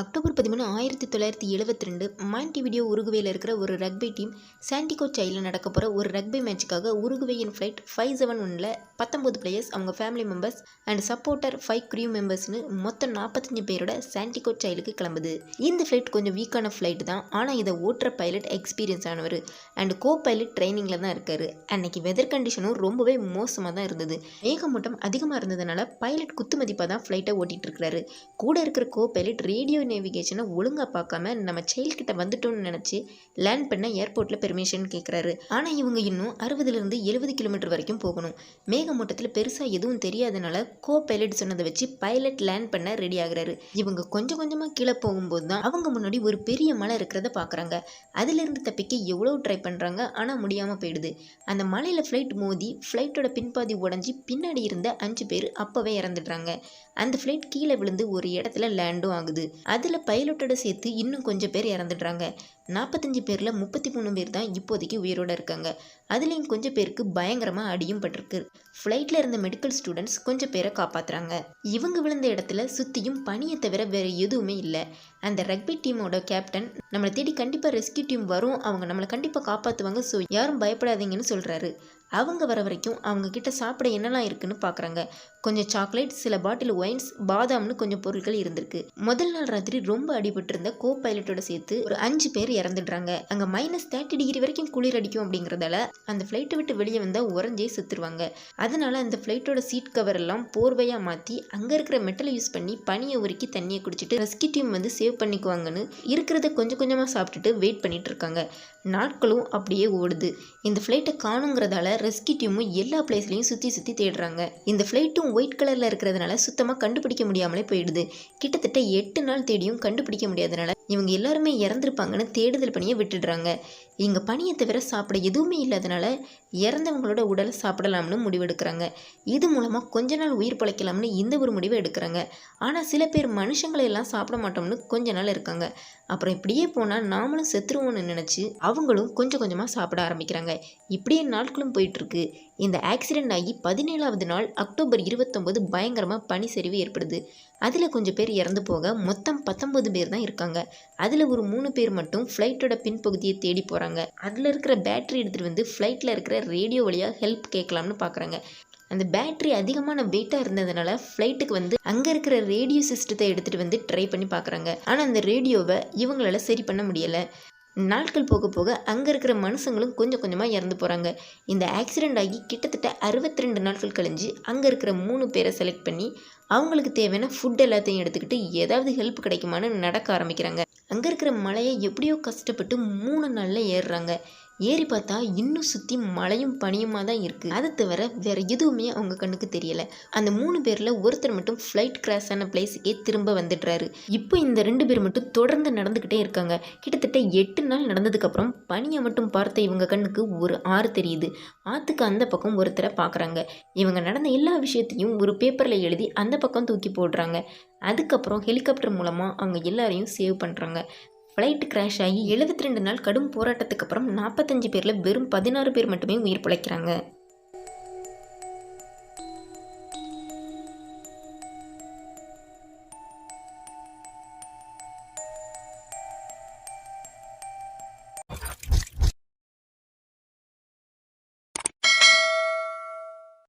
October பதிமூணு ஆயிரத்தி தொள்ளாயிரத்தி எழுபத்தி ரெண்டு மாண்டி வீடியோ உருகுவையில் இருக்கிற ஒரு ரக்பை டீம் சாண்டிகோ சைலில் நடக்க போகிற ஒரு ரக்பை மேட்சுக்காக உருகுவேயின் ஃப்ளைட் ஃபைவ் செவன் ஒனில் பத்தொம்போது பிளேயர்ஸ் அவங்க family members and supporter five crew மெம்பர்ஸ்னு மொத்தம் நாற்பத்தஞ்சு பேரோட சாண்டிகோ சைலுக்கு கிளம்புது. இந்த ஃப்ளைட் கொஞ்சம் வீக்கான ஃப்ளைட் தான். ஆனால் இதை ஓட்டுற பைலட் எக்ஸ்பீரியன்ஸ் ஆனவர் அண்ட் கோ பைலட் ட்ரைனிங்கில் தான் இருக்கார். அன்னைக்கு வெதர் கண்டிஷனும் ரொம்பவே மோசமாக தான் இருந்தது. மேகமூட்டம் அதிகமாக இருந்ததுனால பைலட் குத்து மதிப்பாக தான் ஃப்ளைட்டை ஓட்டிகிட்டு இருக்கிறாரு. கூட இருக்கிற கோ பைலட் ரேடியோ நேவிகேஷனை ஒழுங்காக பார்க்காம நம்ம செயல்கிட்ட வந்துட்டோம்னு நினச்சி லேண்ட் பண்ண ஏர்போர்ட்டில் பெர்மிஷன் கேட்குறாரு ஆனால் இவங்க இன்னும் அறுபதுலேருந்து எழுபது கிலோமீட்டர் வரைக்கும் போகணும். மேகமூட்டத்தில் பெருசாக எதுவும் தெரியாதனால கோ பைலட் சொன்னதை வச்சு பைலட் லேண்ட் பண்ண ரெடி ஆகுறாரு. இவங்க கொஞ்சம் கொஞ்சமாக கீழே போகும்போது தான் அவங்க முன்னாடி ஒரு பெரிய மலை இருக்கிறத பார்க்குறாங்க அதுலேருந்து தப்பிக்க எவ்வளோ ட்ரை பண்ணுறாங்க ஆனால் முடியாமல் போயிடுது. அந்த மலையில் ஃப்ளைட் மோதி ஃப்ளைட்டோட பின்பாதி உடஞ்சி பின்னாடி இருந்த அஞ்சு பேர் அப்போவே இறந்துடுறாங்க. அந்த ஃப்ளைட் கீழே விழுந்து ஒரு இடத்துல லேண்டும் ஆகுது. அதில் பைலட்டோட சேர்த்து இன்னும் கொஞ்சம் பேர் இறந்துடுறாங்க. நாற்பத்தஞ்சு பேரில் முப்பத்தி மூணு பேர் தான் இப்போதைக்கு உயிரோடு இருக்காங்க. அதுலேயும் கொஞ்சம் பேருக்கு பயங்கரமாக அடியும் பட்டிருக்கு. ஃப்ளைட்டில் இருந்த மெடிக்கல் ஸ்டூடெண்ட்ஸ் கொஞ்சம் பேரை காப்பாற்றுறாங்க இவங்க விழுந்த இடத்துல சுற்றியும் பனியை தவிர வேறு எதுவுமே இல்லை. அந்த ரக்பி டீமோட கேப்டன் நம்மளை தேடி கண்டிப்பாக ரெஸ்கியூ டீம் வரும். அவங்க நம்மளை கண்டிப்பாக காப்பாற்றுவாங்க ஸோ யாரும் பயப்படாதீங்கன்னு சொல்கிறாரு அவங்க வர வரைக்கும் அவங்க கிட்ட சாப்பிட என்னெல்லாம் இருக்குன்னு பார்க்குறாங்க கொஞ்சம் சாக்லேட் சில பாட்டில் ஒயின்ஸ் பாதாம்னு கொஞ்சம் பொருட்கள் இருந்திருக்கு. முதல் நாள் ராத்திரி ரொம்ப அடிபட்டிருந்த கோ பைலட்டோட சேர்த்து ஒரு அஞ்சு பேர் இறந்துடுறாங்க. அங்கே மைனஸ் தேர்ட்டி டிகிரி வரைக்கும் குளிர் அடிக்கும் அப்படிங்கிறதால அந்த ஃப்ளைட்டை விட்டு வெளியே வந்தால் உறைஞ்சே செத்துருவாங்க. அதனால அந்த ஃப்ளைட்டோட சீட் கவர் எல்லாம் போர்வையாக மாற்றி அங்கே இருக்கிற மெட்டலை யூஸ் பண்ணி பனியை உருக்கி தண்ணியை குடிச்சிட்டு ரெஸ்கியூ டீம் வந்து சேவ் பண்ணிக்குவாங்கன்னு இருக்கிறத கொஞ்சம் கொஞ்சமாக சாப்பிட்டுட்டு வெயிட் பண்ணிட்டு இருக்காங்க. நாட்களும் அப்படியே ஓடுது. இந்த ஃப்ளைட்டை காணுங்கிறதால ரெஸ்கியூ டீமும் எல்லா பிளேஸ்லையும் சுற்றி சுற்றி தேடுறாங்க. இந்த ஃப்ளைட்டும் ஒயிட் கலரில் இருக்கிறதுனால சுத்தமாக கண்டுபிடிக்க முடியாமலே போயிடுது. கிட்டத்தட்ட எட்டு நாள் தேடியும் கண்டுபிடிக்க முடியாதனால இவங்க எல்லாருமே இறந்துருப்பாங்கன்னு தேடுதல் பணியை விட்டுடுறாங்க. இங்கே பணியை தவிர சாப்பிட எதுவுமே இல்லாதனால இறந்தவங்களோட உடலை சாப்பிடலாம்னு முடிவெடுக்கிறாங்க. இது மூலமாக கொஞ்ச நாள் உயிர் பிழைக்கலாம்னு இந்த ஒரு முடிவை எடுக்கிறாங்க. ஆனால் சில பேர் மனுஷங்களை எல்லாம் சாப்பிட மாட்டோம்னு கொஞ்ச நாள் இருக்காங்க. அப்புறம் இப்படியே போனால் நாமளும் செத்துருவோம்னு நினச்சி அவங்களும் கொஞ்சம் கொஞ்சமாக சாப்பிட ஆரம்பிக்கிறாங்க. இப்படியே நாட்களும் போயிட்டுருக்கு. இந்த ஆக்சிடெண்ட் ஆகி பதினேழாவது நாள் அக்டோபர் இருபத்தொம்போது பயங்கரமாக பனி சரிவு ஏற்படுது. அதில் கொஞ்சம் பேர் இறந்து போக மொத்தம் பத்தொம்பது பேர் தான் இருக்காங்க. அதில் ஒரு மூணு பேர் மட்டும் ஃப்ளைட்டோட பின்பகுதியை தேடி போகிறாங்க அதில் இருக்கிற பேட்டரி எடுத்துகிட்டு வந்து ஃப்ளைட்டில் இருக்கிற ரேடியோ வழியாக ஹெல்ப் கேட்கலாம்னு பார்க்குறாங்க அந்த பேட்ரி அதிகமான வெயிட்டாக இருந்ததுனால ஃப்ளைட்டுக்கு வந்து அங்கே இருக்கிற ரேடியோ சிஸ்டத்தை எடுத்துகிட்டு வந்து ட்ரை பண்ணி பார்க்குறாங்க ஆனால் அந்த ரேடியோவை இவங்களால சரி பண்ண முடியலை. நாட்கள் போக போக அங்கே இருக்கிற மனுஷங்களும் கொஞ்சம் கொஞ்சமாக இறந்து போகிறாங்க இந்த ஆக்சிடெண்ட் ஆகி கிட்டத்தட்ட அறுபத்தி ரெண்டு நாட்கள் கழிஞ்சு அங்கே இருக்கிற மூணு பேரை செலக்ட் பண்ணி அவங்களுக்கு தேவையான ஃபுட் எல்லாத்தையும் எடுத்துக்கிட்டு ஏதாவது ஹெல்ப் கிடைக்குமான்னு நடக்க ஆரம்பிக்கிறாங்க. அங்கே இருக்கிற மலையை எப்படியோ கஷ்டப்பட்டு மூணு நாளில் ஏறுறாங்க. ஏறி பார்த்தா இன்னும் சுற்றி மழையும் பனியுமா தான் இருக்குது அதை தவிர வேறு எதுவுமே அவங்க கண்ணுக்கு தெரியலை. அந்த மூணு பேரில் ஒருத்தர் மட்டும் ஃப்ளைட் கிராஷ் ஆன பிளேஸுக்கே திரும்ப வந்துடுறாரு. இப்போ இந்த ரெண்டு பேர் மட்டும் தொடர்ந்து நடந்துக்கிட்டே இருக்காங்க. கிட்டத்தட்ட எட்டு நாள் நடந்ததுக்கப்புறம் பனியை மட்டும் பார்த்த இவங்க கண்ணுக்கு ஒரு ஆறு தெரியுது. ஆற்றுக்கு அந்த பக்கம் ஒருத்தரை பார்க்குறாங்க. இவங்க நடந்த எல்லா விஷயத்தையும் ஒரு பேப்பரில் எழுதி அந்த பக்கம் தூக்கி போடுறாங்க. அதுக்கப்புறம் ஹெலிகாப்டர் மூலமாக அவங்க எல்லாரையும் சேவ் பண்ணுறாங்க ஃப்ளைட் கிராஷ் ஆகி எழுபத்தி ரெண்டு நாள் கடும் போராட்டத்துக்கு அப்புறம் நாற்பத்தஞ்சு பேரில் வெறும் பதினாறு பேர் மட்டுமே உயிர் பிழைக்கிறாங்க.